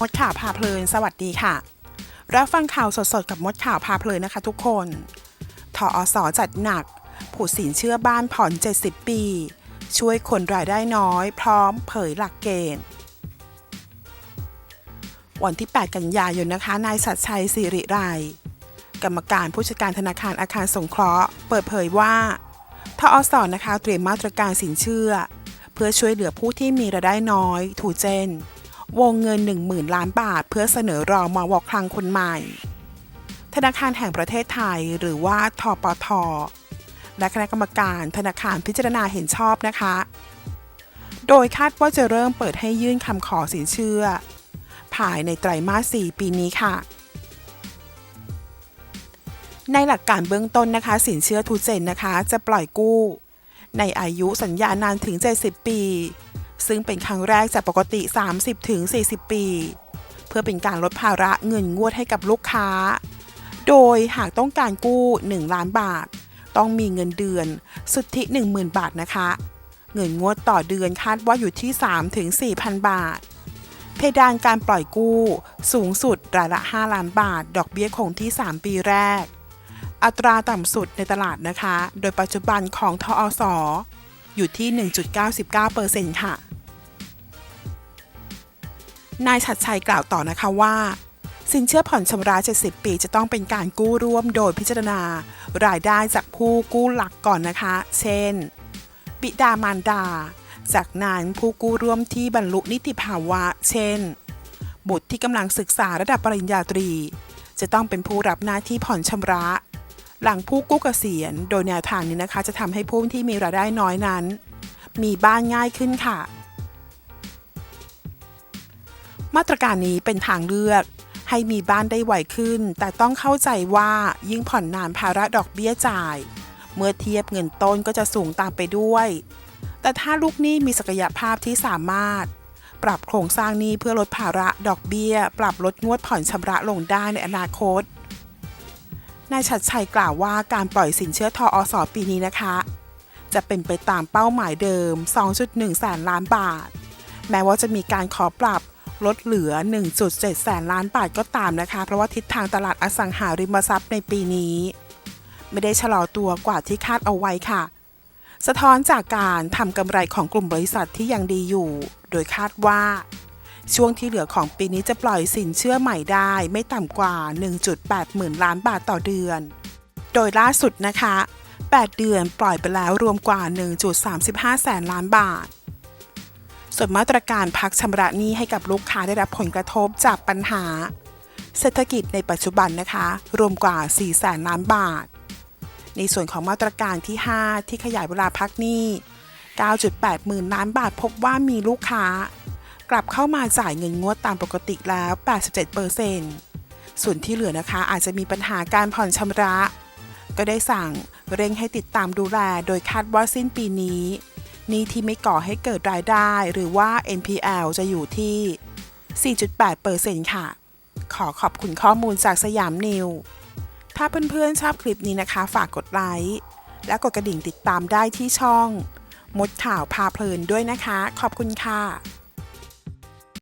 มดข่าวพาเพลิน สวัสดีค่ะ รับฟังข่าวสดๆ กับมดข่าวพาเพลินนะคะทุกคน ทออสจัดหนัก ผูดสินเชื่อบ้านผ่อน 70 ปี ช่วยคนรายได้น้อย พร้อมเผยหลักเกณฑ์ วันที่ 8 กันยายนนะคะ นายสัตชัยสิริไร กรรมการผู้จัดการธนาคารอาคารสงเคราะห์ เปิดเผยว่า ทออสนะคะเตรียมมาตรการสินเชื่อ เพื่อช่วยเหลือผู้ที่มีรายได้น้อย ถูเจน วงเงิน 10,000 ล้านบาท เพื่อเสนอรอมวคลังคนใหม่ ธนาคารแห่งประเทศไทยหรือว่าทปท และคณะกรรมการธนาคารพิจารณาเห็นชอบนะคะ โดยคาดว่าจะเริ่มเปิดให้ยื่นคำขอสินเชื่อ ภายในไตรมาส 4 ปีนี้ค่ะในหลักการเบื้องต้นนะคะ สินเชื่อทูเจนนะคะ จะปล่อยกู้ ในอายุสัญญานานถึง 70 ปี ซึ่งเป็นครั้งแรกจากปกติ 30-40 ปี เพื่อเป็นการลดภาระเงินงวดให้กับลูกค้า โดยหากต้องการกู้ 1 ล้านบาท ต้องมีเงินเดือน สุทธิ 10,000 บาทนะคะ เงินงวดต่อเดือนคาดว่าอยู่ที่ 3-4,000 บาท เพดานการปล่อยกู้สูงสุดรายละ 5 ล้านบาท ดอกเบี้ยคงที่ 3 ปีแรก อัตราต่ำสุดในตลาดนะคะ โดยปัจจุบันของทอสอ อยู่ที่ 1.99%ค่ะ นายชัดชัยกล่าวต่อนะคะว่า สินเชื่อผ่อนชำระ 70 ปีจะต้องเป็นการกู้ร่วมโดยพิจารณา รายได้จากผู้กู้หลักก่อนนะคะ เช่น บิดามารดา จากนั้นผู้กู้ร่วมที่บรรลุนิติภาวะ เช่น บุตรที่กำลังศึกษาระดับปริญญาตรี จะต้องเป็นผู้รับหน้าที่ผ่อนชำระ หลังผู้กู้เกษียณ โดยแนวทางนี้นะคะ จะทำให้ผู้ที่มีรายได้น้อยนั้น มีบ้านง่ายขึ้นค่ะ มาตรการนี้เป็นทางเลือก ให้มีบ้านได้ไวขึ้น แต่ต้องเข้าใจว่ายิ่งผ่อนนานภาระดอกเบี้ยจ่าย เมื่อเทียบเงินต้นก็จะสูงตามไปด้วย แต่ถ้าลูกหนี้มีศักยภาพที่สามารถปรับโครงสร้างหนี้เพื่อลดภาระดอกเบี้ย ปรับลดงวดผ่อนชำระลงได้ในอนาคต นายชัดชัยกล่าวว่าการปล่อยสินเชื่อทออสปีนี้นะคะ จะเป็นไปตามเป้าหมายเดิม 2.1 แสนล้านบาท แม้ว่าจะมีการขอปรับลดเหลือ 1.7 แสนล้านบาทก็ตามนะคะ เพราะว่าทิศทางตลาดอสังหาริมทรัพย์ในปีนี้ ไม่ได้ชะลอตัวกว่าที่คาดเอาไว้ค่ะ สะท้อนจากการทำกำไรของกลุ่มบริษัทที่ยังดีอยู่ โดยคาดว่า ช่วงที่เหลือของปีนี้จะปล่อยสินเชื่อใหม่ได้ ไม่ต่ำกว่า 1.8หมื่นล้านบาทต่อเดือน โดยล่าสุดนะคะ 8 เดือนปล่อยไปแล้วรวมกว่า 1.35 แสนล้านบาท ส่วนมาตรการพักชำระหนี้ให้กับลูกค้าได้รับผลกระทบจากปัญหา เศรษฐกิจในปัจจุบันนะคะ รวมกว่า 4 แสนล้านบาท ในส่วนของมาตรการที่ 5 ที่ขยายเวลาพักหนี้9.8หมื่นล้านบาทพบว่ามีลูกค้า กลับเข้ามาจ่ายเงินงวดตามปกติแล้ว 87%ส่วนที่เหลือนะคะอาจจะมีปัญหาการผ่อนชำระ ก็ได้สั่งเร่งให้ติดตามดูแลโดยคาดว่าสิ้นปีนี้หนี้ที่ไม่ก่อให้เกิดรายได้ หรือว่า NPL จะอยู่ที่ 4.8%ค่ะ ขอขอบคุณข้อมูลจากสยามนิว ถ้าเพื่อนๆชอบคลิปนี้นะคะ ฝากกดไลค์ และกดกระดิ่งติดตามได้ที่ช่อง มดข่าวพาเพลินด้วยนะคะ ขอบคุณค่ะ